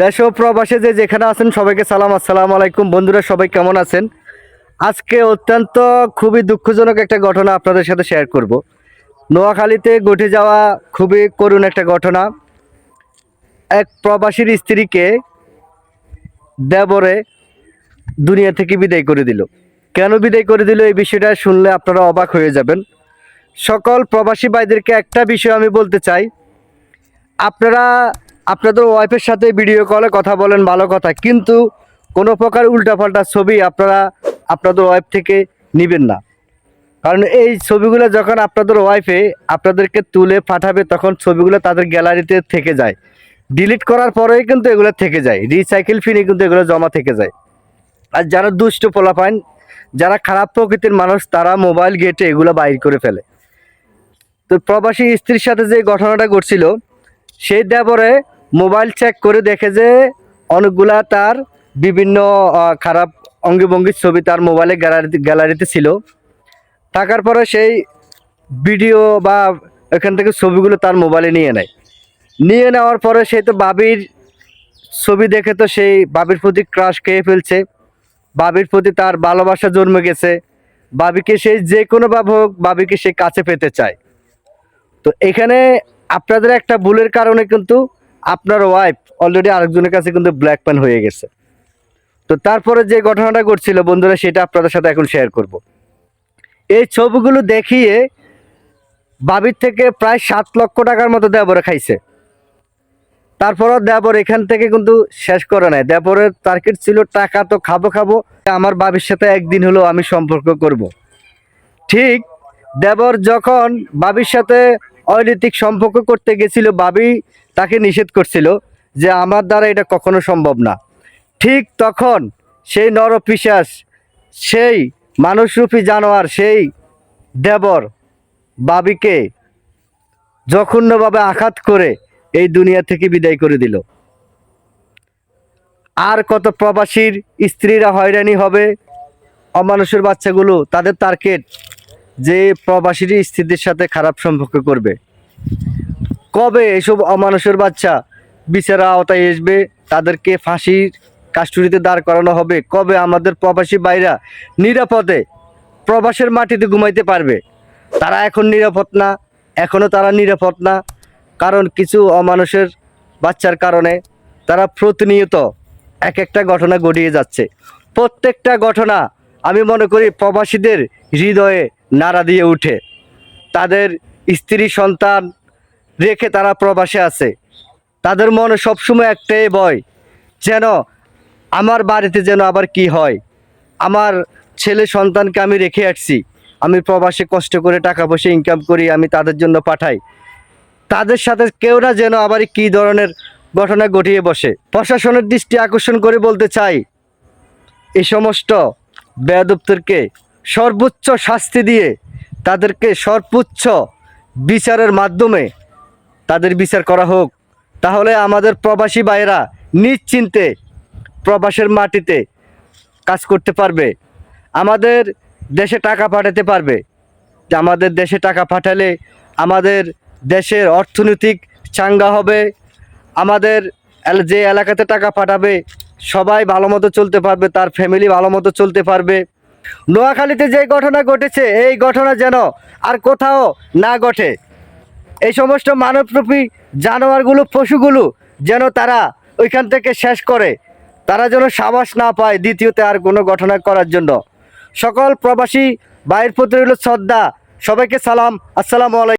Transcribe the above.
দেশ ও প্রবাসে যে যেখানে আছেন, সবাইকে সালাম। আসসালাম আলাইকুম। বন্ধুরা, সবাই কেমন আছেন? আজকে অত্যন্ত খুবই দুঃখজনক একটা ঘটনা আপনাদের সাথে শেয়ার করব। নোয়াখালীতে ঘটে যাওয়া খুবই করুণ একটা ঘটনা। এক প্রবাসীর স্ত্রীকে দেবরে দুনিয়া থেকে বিদায় করে দিল। কেন বিদায় করে দিল এই বিষয়টা শুনলে আপনারা অবাক হয়ে যাবেন। সকল প্রবাসী ভাইদেরকে একটা বিষয় আমি বলতে চাই। আপনারা আপনাদের ওয়াইফের সাথে ভিডিও কলে কথা বলেন, ভালো কথা। কিন্তু কোনো প্রকার উল্টাপাল্টা ছবি আপনারা আপনাদের ওয়াইফ থেকে নেবেন না। কারণ এই ছবিগুলো যখন আপনাদের ওয়াইফে আপনাদেরকে তুলে পাঠাবে, তখন ছবিগুলো তাদের গ্যালারিতে থেকে যায়। ডিলিট করার পরেই কিন্তু এগুলো থেকে যায়। রিসাইকেল ফিনে কিন্তু এগুলো জমা থেকে যায়। আর যারা দুষ্ট পোলাপাইন, যারা খারাপ প্রকৃতির মানুষ, তারা মোবাইল গেটে এগুলো বাইর করে ফেলে। তো প্রবাসী স্ত্রীর সাথে যে ঘটনাটা ঘটছিল, সেই দেবরে মোবাইল চেক করে দেখে যে অনেকগুলা তার বিভিন্ন খারাপ অঙ্গিভঙ্গির ছবি তার মোবাইলে গ্যালারিতে গ্যালারিতে ছিল। থাকার পরে সেই ভিডিও বা এখান থেকে ছবিগুলো তার মোবাইলে নিয়ে নেয়। নিয়ে নেওয়ার পরে সেই তো বাবির ছবি দেখে তো সেই বাবির প্রতি ক্রাশ খেয়ে ফেলছে। বাবির প্রতি তার ভালোবাসা জন্মে গেছে। বাবিকে সেই যে কোনো ভাবে হোক বাবিকে সে কাছে পেতে চায়। তো এখানে আপনাদের একটা ভুলের কারণে কিন্তু আপনার ওয়াইফ অলরেডি আরেকজনের কাছে কিন্তু ব্ল্যাক প্যান হয়ে গেছে। তো তারপরে যে ঘটনাটা ঘটছিল বন্ধুরা, সেটা আপনাদের সাথে এখন শেয়ার করব। এই ছবিগুলো দেখিয়ে বাবির থেকে প্রায় সাত লক্ষ টাকার মতো দেবরে খাইছে। তারপরও দেবর এখান থেকে কিন্তু শেষ করে নাই। দেবরের টার্গেট ছিল, টাকা তো খাব খাব। আমার বাবির সাথে একদিন হলো আমি সম্পর্ক করব। ঠিক দেবর যখন বাবির সাথে অনৈতিক সম্পর্ক করতে গেছিল বাবি তাকে নিষেধ করছিল যে আমার দ্বারা এটা কখনো সম্ভব না। ঠিক তখন সেই নরপিশাস সেই মানুষরূপী জানোয়ার, সেই দেবর বাবিকে জঘন্যভাবে আঘাত করে এই দুনিয়া থেকে বিদায় করে দিল। আর কত প্রবাসীর স্ত্রীরা হয়রানি হবে, অমানুষের বাচ্চাগুলো তাদের টার্গেট যে প্রবাসীর স্থিতির সাথে খারাপ সম্পর্ক করবে। কবে এসব অমানুষের বাচ্চা বিচারা আওতায় আসবে, তাদেরকে ফাঁসির কাস্টডিতে দাঁড় করানো হবে? কবে আমাদের প্রবাসী বাইরা নিরাপদে প্রবাসের মাটিতে ঘুমাইতে পারবে? তারা এখন নিরাপদ না এখনও তারা নিরাপদ না, কারণ কিছু অমানুষের বাচ্চার কারণে তারা প্রতিনিয়ত এক একটা ঘটনা ঘটিয়ে যাচ্ছে। প্রত্যেকটা ঘটনা আমি মনে করি প্রবাসীদের হৃদয়ে নাড়া দিয়ে উঠে। তাদের স্ত্রী সন্তান রেখে তারা প্রবাসে আছে। তাদের মনে সবসময় একটাই ভয়, যেন আমার বাড়িতে যেন আবার কি হয়। আমার ছেলে সন্তানকে আমি রেখে আসছি। আমি প্রবাসে কষ্ট করে টাকা পয়সা ইনকাম করি, আমি তাদের জন্য পাঠাই। তাদের সাথে কেউ না যেন আবার কি ধরনের ঘটনা ঘটিয়ে বসে। প্রশাসনের দৃষ্টি আকর্ষণ করে বলতে চাই এই সমস্ত বেয়াদপ্তরকে সর্বোচ্চ শাস্তি দিয়ে তাদেরকে সর্বোচ্চ বিচারের মাধ্যমে তাদের বিচার করা হোক। তাহলে আমাদের প্রবাসী ভাইয়েরা নিশ্চিন্তে প্রবাসের মাটিতে কাজ করতে পারবে। আমাদের দেশে টাকা পাঠাতে পারবে। আমাদের দেশে টাকা পাঠালে আমাদের দেশের অর্থনৈতিক চাঙ্গা হবে। আমাদের যে এলাকাতে টাকা পাঠাবে, সবাই ভালো মতো চলতে পারবে, তার ফ্যামিলি ভালো মতো চলতে পারবে। নোয়াখালীতে যে ঘটনা ঘটেছে, এই ঘটনা যেন আর কোথাও না ঘটে। এই সমস্ত মানবরূপী জানোয়ারগুলো, পশুগুলো যেন তারা ওইখান থেকে শেষ করে। তারা যেন সাবাস না পায় দ্বিতীয়তে আর কোনো ঘটনা করার জন্য। সকল প্রবাসী বাইর প্রতি শ্রদ্ধা। সবাইকে সালাম। আসসালামু আলাইকুম।